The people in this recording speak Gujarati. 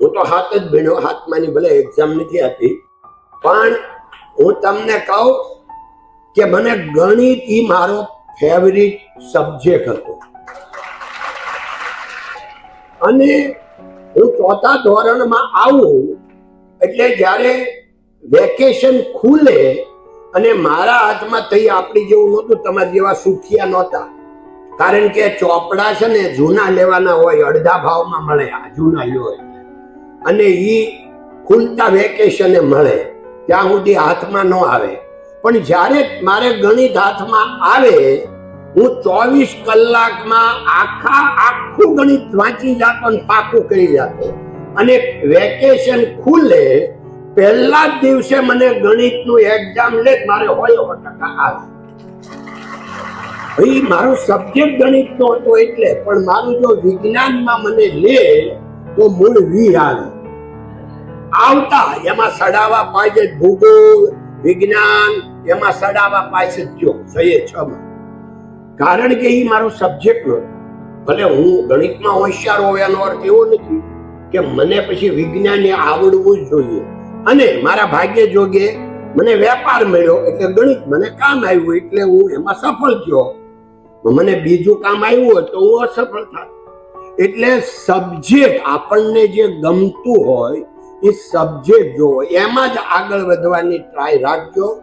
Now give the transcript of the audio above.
હું તો હાથ જ ભણ્યો હાથમાંની ભલે એક્ઝામ નથી આપી. પણ હું તમને કહું કે મને ગણિત એ મારો ફેવરિટ સબ્જેક્ટ હતો. અને હું ચોથા ધોરણમાં આવું એટલે જ્યારે વેકેશન ખુલે અને મારા હાથમાં થઈ આપણી જેવું નહોતું, તમારા જેવા સુખિયા નહોતા. કારણ કે ચોપડા છે ને જૂના લેવાના હોય, અડધા ભાવમાં મળે આ જૂના એટલે. અને એ ખુલતા વેકેશને મળે, ત્યાં સુધી હાથમાં ન આવે. પણ જ્યારે મારે ગણિત હાથમાં આવે, હું ચોવીસ કલાકમાં આખા આખું ગણિત વાંચી જાતો ને પાકું કરી જાતો. અને વેકેશન ખુલે, પહેલા જ દિવસે મને ગણિતનું એક્ઝામ લે, મારે હોય ટકા આવે. ભાઈ, મારો સબ્જેક્ટ ગણિત નો હતો એટલે, પણ મારું જો વિજ્ઞાનમાં મને લે, તો મૂળ વી આવે. આવતા, એમાં સડાવા પાસે ભૂગોળ, વિજ્ઞાન, એમાં સડાવા પાસે જો સહી છ કારણ કે એ મારો સબ્જેક્ટ નો ભલે હું ગણિતમાં હોશિયાર હોય એનો અર્થ એવો નથી કે મને પછી વિજ્ઞાન આવડવું જ જોઈએ. અને મારા ભાગ્ય જોગે મને વેપાર મળ્યો એટલે ગણિત મને કામ આવ્યું એટલે હું એમાં સફળ થયો. મને બીજું કામ આવ્યું હોય તો હું અસફળ થાય એટલે સબ્જેક્ટ આપણને જે ગમતું હોય એ સબ્જેક્ટ જોવો. એમાં જ આગળ વધવાની ટ્રાય રાખજો.